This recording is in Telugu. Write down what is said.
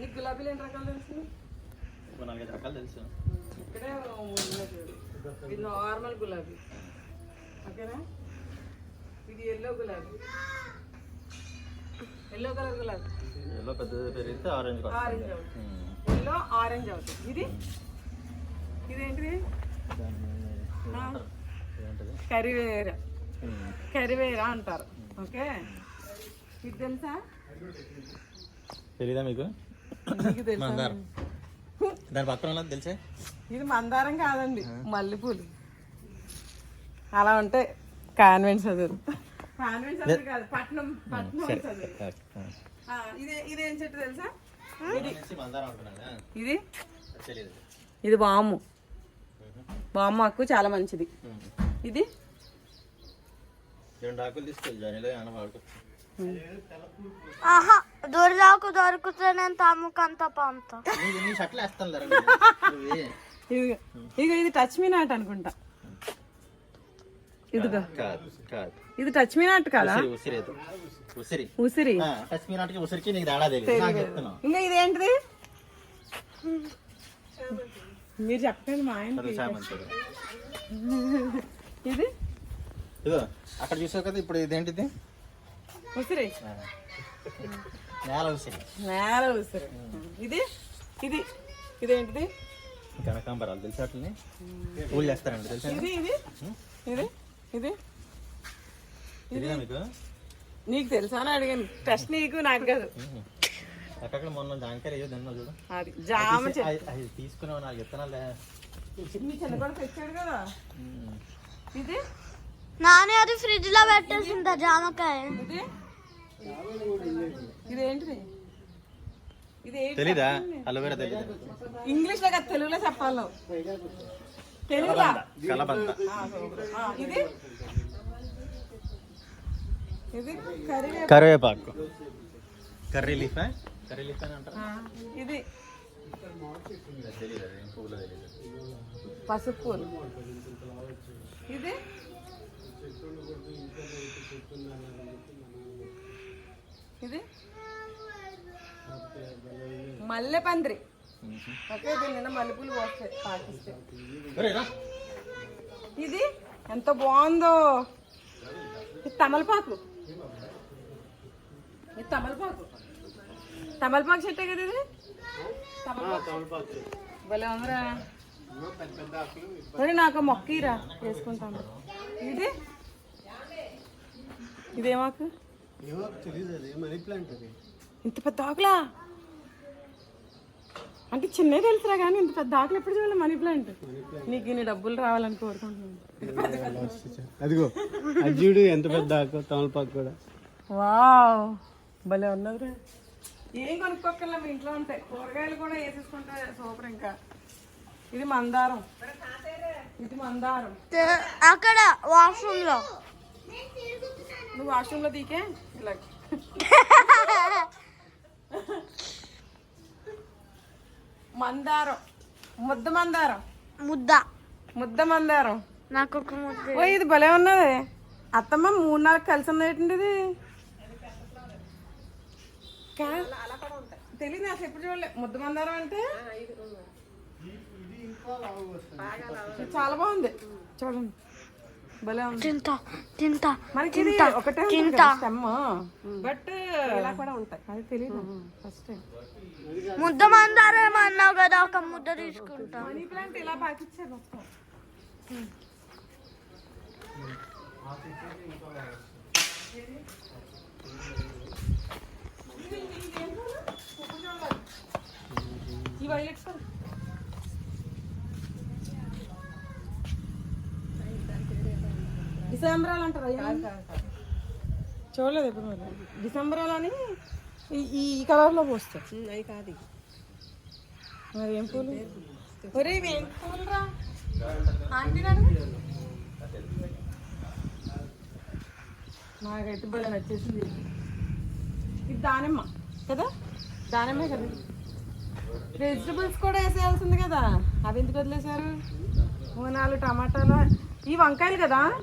నీకు గులాబీలు ఎన్ని రకాలు తెలుసు? నాలుగైదు రకాలు తెలుసు. ఇక్కడే. ఇది నార్మల్ గులాబీ. ఓకేనా? ఇది ఎల్లో గులాబీ. ఎల్లో కలర్ గులాబీ. ఎల్లో పెద్ద పెరిగితే ఆరెంజ్ ఆరెంజ్ అవుతుంది. ఎల్లో ఆరెంజ్ అవుతుంది. ఇది? ఇదేంటిది? కరివేర. కరివేర అంటారు. ఓకే? ఇది తెలుసా? తెలీదా మీకు? నీకు తెలుసా? మందారం. దాని పక్కన ఉన్నది తెలుసా? ఇది మందారం కాదండి మల్లెపూలు. అలా ఉంటాయి కాన్వెంట్ చదువు కాన్వెంట్ చదువు కాదు పట్నం పట్నం చదువు ఆ, ఇదే ఇదేం చెట్టు తెలుసా? మందారం ఇది? తెలియదు ఇది వాము. వాము ఆకు చాలా మంచిది. ఇది? రెండు ఆకులు తీసుకెళ్ళి జానీలో ఏమైనా వాడుకోవచ్చు. ఆహా దొరిదాకు దొరికితే నేను పంపుతా ఇది ఇక ఇది టచ్ మీ నాట్ అనుకుంటా. ఇదిగో. కాదు కాదు. ఇది టచ్ మీ నాట్ కదా? ఉసిరి ఇంకా ఇదేంటిది మీరు చెప్పండి మా ఆయన ఇదో? అక్కడ చూసావు కదా ఇప్పుడు ఇదేంటిది? ఉసిరి. నేల ఉసిరి. నేల ఉసిరి. ఇది? ఇది? ఇదేంటిది? కనకాంబరాలు. తెలుసా అట్లని? పూలు చేస్తారండి తెలుసా? ఇది ఇది? ఇది? ఇది? తెలియదా మీకు? నీకు తెలుసా అని అడిగాను. టెస్ట్ నీకు నాకు కాదు. అక్కడ మొన్న జాంకాయ అయ్యో తిన్నావు చూడు. అది జామ అది- తీసుకున్నావు నాకు చెప్తానాలే మీ చిన్నగొడ తెచ్చాడు కదా. ఇది? నాని అది ఫ్రిడ్జ్లో పెట్టేసిందా జామకాయ. ఇది? ఇదేంటిది? తెలీదా? అలోవేరా తెలీదా? ఇంగ్లీష్లో కాదు తెలుగులో చెప్పాలి. తెలుగులో? కలబంద. ఇది? కరివేపాకు. కర్రీ లీఫ్ కర్రీ లీఫ్ అని అంటారు. ఇది. పసుపు. పూలు ఇది? ఇది? మల్లె పందిరి ఓకే దీని మల్లెపూలు పోస్తాయి పాకిస్తే. ఇది? ఎంత బాగుందో. ఇది తమలపాకు. ఇది తమలపాకు. తమలపాకు చెట్టే కదా ఇది? తమలపాకు. భలే ఉందిరా. ఒరేయ్, నాకు మొక్కీరా. వేసుకుంటాను. ఇది? ఇదేమాకు ఇంత పెద్ద ఆకులా? అంటే చిన్నది తెలుసురా కానీ ఇంత పెద్ద ఆకులు ఎప్పుడు చూడాలి మనీ ప్లాంట్? నీకు ఇన్ని డబ్బులు రావాలని కోరుకుంటున్నాను. అదిగో అజ్జుడు ఎంత పెద్ద ఆకు తమలపాకు కూడా. వావ్ భలే ఉన్నదిరా. ఏం కొనుక్కోకల్లా మీ ఇంట్లో ఉంటాయి కూరగాయలు కూడా వేసేసుకుంటే సూపర్ ఇంకా. ఇది మందారం. ఇది మందారం. అక్కడ వాష్రూమ్లో నువ్వు వాష్రూమ్లో తీకే ఇలా మందారం. ముద్ద మందారం. ముద్ద. ముద్ద మందారం. నాకు ఒక ముద్ద. ఓ ఇది భలే ఉన్నది. అత్తమ్మ మూడు నాలుగు కలిసి ఉంది ఏంటండి ఇది తెలియదు అసలు ఎప్పుడు చూడలే. ముద్ద మందారం అంటే? చాలా బాగుంది. చూడండి భలే ఉంది. తింటా తింటా మనకి ఇది ఒకటే స్టెమ్. బట్ ఇలా కూడా ఉంటాయి. అది తెలియదు ఫస్ట్ టైం ముద్ద మందారం అన్నావు కదా ఒక ముద్ద తీసుకుంటా. మనీ ప్లాంట్ ఇలా పాకిచ్చారు. మొత్తం ఈ వైలెట్స్ డిసెంబరాలు అంటారా? చూడలేదు ఎప్పుడు మరి. డిసెంబరాలు అని ఈ- ఈ కలర్లో పోస్తారు. అవి కాదు మరి ఏం పూలు? ఒరే ఇవి ఏం పూలు రా నాకైతే భలే నచ్చేసింది. ఇది దానిమ్మ కదా? దానిమ్మే కదా. వెజిటబుల్స్ కూడా వేసేయాల్సింది కదా. అవి ఎందుకు వదిలేశారు? ఓ నాలుగు టమాటాలు. ఈ వంకాయలు కదా?